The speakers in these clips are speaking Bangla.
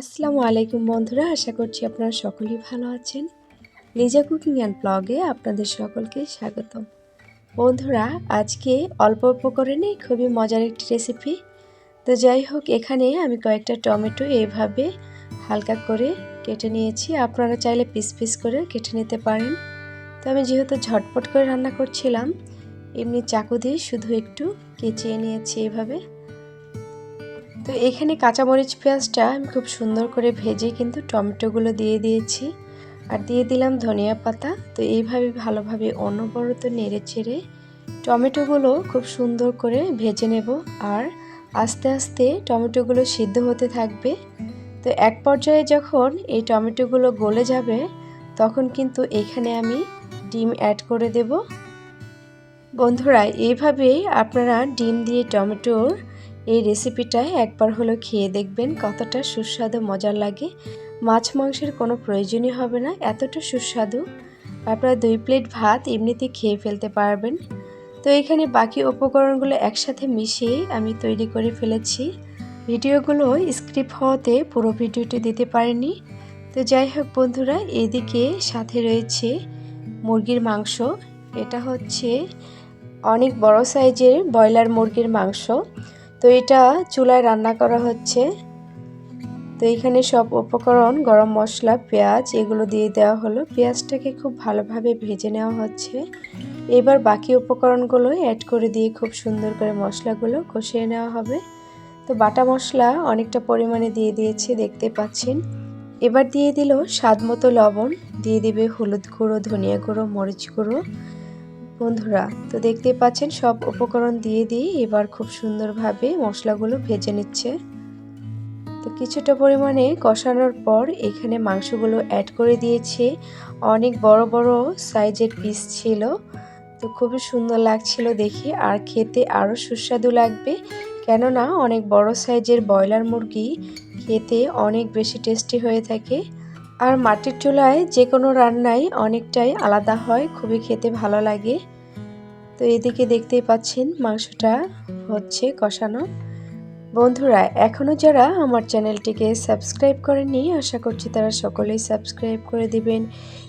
আসসালামু আলাইকুম বন্ধুরা, আশা করছি আপনারা সকলেই ভালো আছেন। লিজা কুকিং অ্যান্ড ব্লগে আপনাদের সকলকে স্বাগতম। বন্ধুরা, আজকে অল্প অল্প করে উপকরণে খুবই মজার একটি রেসিপি তো যাই হোক, এখানে আমি কয়েকটা টমেটো এইভাবে হালকা করে কেটে নিয়েছি। আপনারা চাইলে পিস পিস করে কেটে নিতে পারেন। তো আমি যেহেতু ঝটপট করে রান্না করছিলাম, এমনি চাকু দিয়ে শুধু একটু কেচিয়ে নিয়েছি এভাবে। তো এখানে কাঁচামরিচ পেঁয়াজটা আমি খুব সুন্দর করে ভেজে কিন্তু টমেটোগুলো দিয়ে দিয়েছি আর দিয়ে দিলাম ধনিয়া পাতা। তো এইভাবে ভালোভাবে অনবরত নেড়ে চেড়ে টমেটোগুলো খুব সুন্দর করে ভেজে নেব আর আস্তে আস্তে টমেটোগুলো সিদ্ধ হতে থাকবে। তো এক পর্যায়ে যখন এই টমেটোগুলো গলে যাবে, তখন কিন্তু এখানে আমি ডিম অ্যাড করে দেব। বন্ধুরা এইভাবে আপনারা ডিম দিয়ে টমেটোর এই রেসিপিটা একবার হলো খেয়ে দেখবেন কতটা সুস্বাদু, মজার লাগে। মাছ মাংসের কোনো প্রয়োজনই হবে না, এতটা সুস্বাদু। আপনারা দুই প্লেট ভাত এমনিতে খেয়ে ফেলতে পারবেন। তো এখানে বাকি উপকরণগুলো একসাথে মিশিয়ে আমি তৈরি করে ফেলেছি। ভিডিওগুলো স্ক্রিপ্ট হওয়াতে পুরো ভিডিওটি দিতে পারিনি। তো যাই হোক বন্ধুরা, এদিকে সাথে রয়েছে মুরগির মাংস। এটা হচ্ছে অনেক বড় সাইজের ব্রয়লার মুরগির মাংস। তো এটা চুলায় রান্না করা হচ্ছে। তো এখানে সব উপকরণ, গরম মশলা, পেঁয়াজ এগুলো দিয়ে দেওয়া হলো। পেঁয়াজটাকে খুব ভালোভাবে ভেজে নেওয়া হচ্ছে। এবার বাকি উপকরণগুলো অ্যাড করে দিয়ে খুব সুন্দর করে মশলাগুলো কষিয়ে নেওয়া হবে। তো বাটা মশলা অনেকটা পরিমাণে দিয়ে দিয়েছে, দেখতে পাচ্ছেন। এবার দিয়ে দিল স্বাদ মতো লবণ, দিয়ে দিবে হলুদ গুঁড়ো, ধনিয়া গুঁড়ো, মরিচ গুঁড়ো। বন্ধুরা, তো দেখতে পাচ্ছেন সব উপকরণ দিয়ে দিয়ে এবার খুব সুন্দরভাবে মশলাগুলো ভেজে নিচ্ছে। তো কিছুটা পরিমাণে কষানোর পর এখানে মাংসগুলো অ্যাড করে দিয়েছে। অনেক বড় বড় সাইজের পিস ছিল। তো খুবই সুন্দর লাগছিল দেখে আর খেতে আরও সুস্বাদু লাগবে। কেননা অনেক বড় সাইজের ব্রয়লার মুরগি খেতে অনেক বেশি টেস্টি হয়ে থাকে। আর মাটির চুলায় যে কোনো রান্নাই অনেকটাই আলাদা হয়, খুবই খেতে ভালো লাগে। তো এদিকে দেখতেই পাচ্ছেন মাংসটা হচ্ছে কষানো। বন্ধুরা এখনও যারা আমার চ্যানেলটিকে সাবস্ক্রাইব করেননি, আশা করছি তারা সকলেই সাবস্ক্রাইব করে দিবেন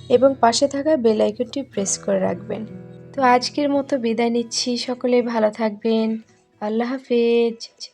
এবং পাশে থাকা বেল আইকনটি প্রেস করে রাখবেন। তো আজকের মতো বিদায় নিচ্ছি, সকলে ভালো থাকবেন। আল্লাহ হাফেজ।